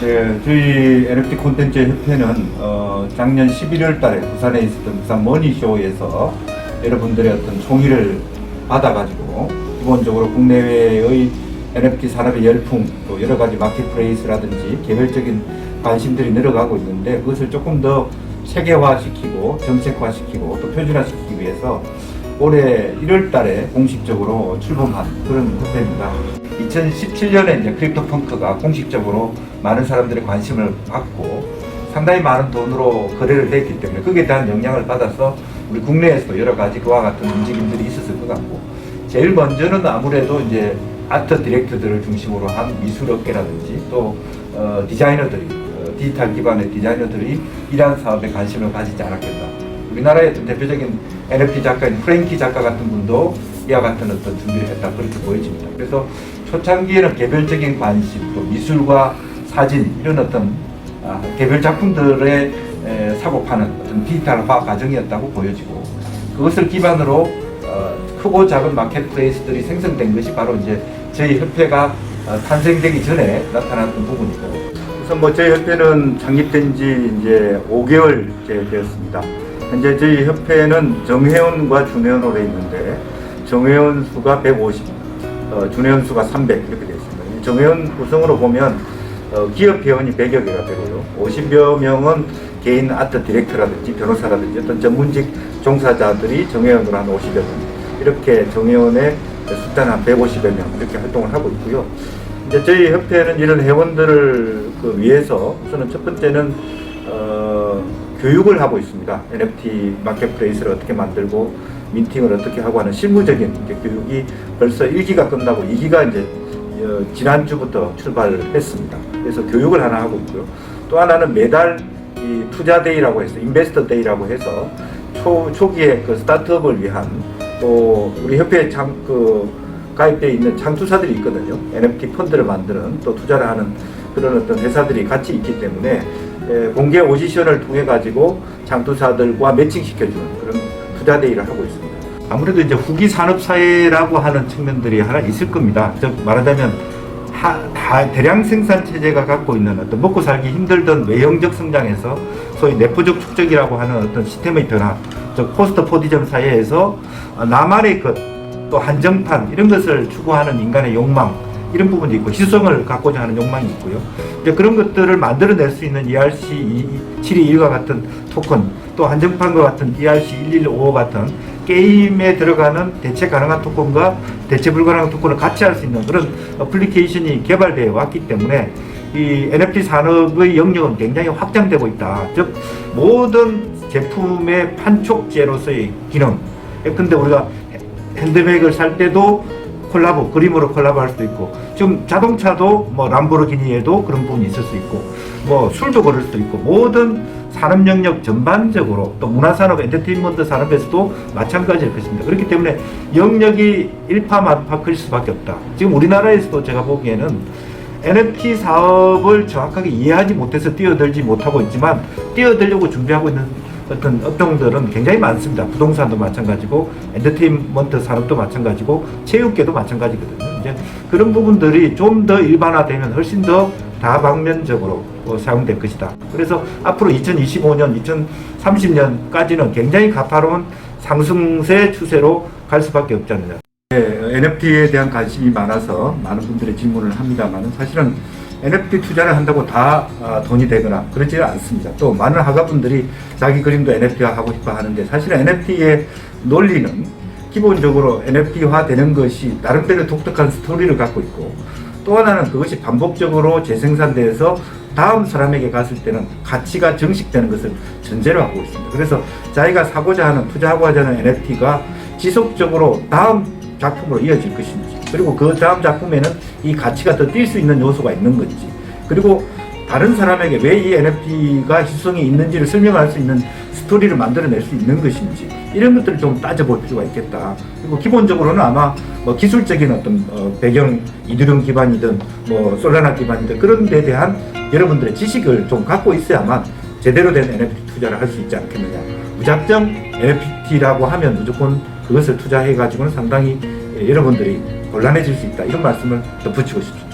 네, 저희 NFT 콘텐츠 협회는 어, 작년 11월 달에 부산에 있었던 부산 머니쇼에서 여러분들의 어떤 총의를 받아가지고 기본적으로 국내외의 NFT 산업의 열풍 또 여러 가지 마켓플레이스라든지 개별적인 관심들이 늘어가고 있는데 그것을 조금 더 세계화시키고 정책화시키고 또 표준화시키기 위해서 올해 1월 달에 공식적으로 출범한 그런 협회입니다. 2017년에 이제 크립토 펑크가 공식적으로 많은 사람들의 관심을 받고 상당히 많은 돈으로 거래를 했기 때문에 거기에 대한 영향을 받아서 우리 국내에서도 여러 가지 그와 같은 움직임들이 있었을 것 같고 제일 먼저는 아무래도 이제 아트 디렉터들을 중심으로 한 미술업계라든지 또 어, 디자이너들이 어, 디지털 기반의 디자이너들이 이러한 사업에 관심을 가지지 않았겠나. 우리나라의 어떤 대표적인 NFT 작가인 프랭키 작가 같은 분도 이와 같은 어떤 준비를 했다 그렇게 보여집니다. 그래서 초창기에는 개별적인 관심, 또 미술과 사진 이런 어떤 아, 개별 작품들의 에, 사고 파는 어떤 디지털화 과정이었다고 보여지고 그것을 기반으로 어, 크고 작은 마켓플레이스들이 생성된 것이 바로 이제 저희 협회가 어, 탄생되기 전에 나타났던 부분이고 우선 뭐 저희 협회는 창립된 지 이제 5개월째 되었습니다. 현재 저희 협회는 정회원과 준회원으로 돼 있는데 정회원 수가 150, 어, 준회원 수가 300 이렇게 되어 있습니다. 이 정회원 구성으로 보면 어, 기업 회원이 100여 개가 되고요. 50여 명은 개인 아트 디렉터라든지 변호사라든지 어떤 전문직 종사자들이 정회원으로 한 50여 명 이렇게 정회원의 숫자는 한 150여 명 이렇게 활동을 하고 있고요. 이제 저희 협회는 이런 회원들을 그 위해서 우선은 첫 번째는 어, 교육을 하고 있습니다. NFT 마켓플레이스를 어떻게 만들고 민팅을 어떻게 하고 하는 실무적인 교육이 벌써 1기가 끝나고 2기가 이제 어, 지난주부터 출발을 했습니다. 그래서 교육을 하나 하고 있고요. 또 하나는 매달 이 투자 데이라고 해서 인베스터 데이라고 해서 초, 초기에 그 스타트업을 위한 또 우리 협회에 참, 그, 가입되어 있는 창투사들이 있거든요. NFT 펀드를 만드는 또 투자를 하는 그런 어떤 회사들이 같이 있기 때문에 에, 공개 오디션을 통해 가지고 창투사들과 매칭시켜주는 그런 투자 데이를 하고 있습니다. 아무래도 이제 후기 산업 사회라고 하는 측면들이 하나 있을 겁니다. 즉 말하자면 하, 다 대량 생산 체제가 갖고 있는 어떤 먹고 살기 힘들던 외형적 성장에서 소위 내부적 축적이라고 하는 어떤 시스템의 변화, 즉 포스트 포디즘 사회에서 어, 나만의 것, 또 한정판 이런 것을 추구하는 인간의 욕망 이런 부분도 있고 희소성을 갖고자 하는 욕망이 있고요. 이제 그런 것들을 만들어낼 수 있는 ERC 721과 같은 토큰, 또 한정판과 같은 ERC 115 같은 게임에 들어가는 대체 가능한 토큰과 대체 불가능한 토큰을 같이 할 수 있는 그런 어플리케이션이 개발되어 왔기 때문에 이 NFT 산업의 영역은 굉장히 확장되고 있다. 즉 모든 제품의 판촉제로서의 기능. 근데 우리가 핸드백을 살 때도 콜라보, 그림으로 콜라보 할 수도 있고, 지금 자동차도 뭐 람보르기니에도 그런 부분이 있을 수 있고, 뭐 술도 그럴 수도 있고, 모든 산업 영역 전반적으로 또 문화산업, 엔터테인먼트 산업에서도 마찬가지일 것입니다. 그렇기 때문에 영역이 일파만파 클 수밖에 없다. 지금 우리나라에서도 제가 보기에는 NFT 사업을 정확하게 이해하지 못해서 뛰어들지 못하고 있지만 뛰어들려고 준비하고 있는 어떤 업종들은 굉장히 많습니다. 부동산도 마찬가지고 엔터테인먼트 산업도 마찬가지고 체육계도 마찬가지거든요. 이제 그런 부분들이 좀 더 일반화되면 훨씬 더 다방면적으로 어, 사용될 것이다. 그래서 앞으로 2025년, 2030년까지는 굉장히 가파로운 상승세 추세로 갈 수밖에 없지 않느냐. 네, NFT에 대한 관심이 많아서 많은 분들이 질문을 합니다만 사실은 NFT 투자를 한다고 다 아, 돈이 되거나 그렇지는 않습니다. 또 많은 학과분들이 자기 그림도 NFT화 하고 싶어 하는데 사실은 NFT의 논리는 기본적으로 NFT화 되는 것이 나름대로 독특한 스토리를 갖고 있고 또 하나는 그것이 반복적으로 재생산돼서 다음 사람에게 갔을 때는 가치가 정식되는 것을 전제로 하고 있습니다. 그래서 자기가 사고자 하는 투자하고자 하는 NFT가 지속적으로 다음 작품으로 이어질 것인지 그리고 그 다음 작품에는 이 가치가 더 뛸 수 있는 요소가 있는 건지 그리고 다른 사람에게 왜 이 NFT가 희소성이 있는지를 설명할 수 있는 스토리를 만들어낼 수 있는 것인지 이런 것들을 좀 따져볼 필요가 있겠다. 그리고 기본적으로는 아마 뭐 기술적인 어떤 어, 배경 이드름 기반이든 뭐 솔라나 기반이든 그런 데 대한 여러분들의 지식을 좀 갖고 있어야만 제대로 된 NFT 투자를 할 수 있지 않겠느냐. 무작정 NFT라고 하면 무조건 그것을 투자해 가지고는 상당히 여러분들이 곤란해질 수 있다. 이런 말씀을 덧붙이고 싶습니다.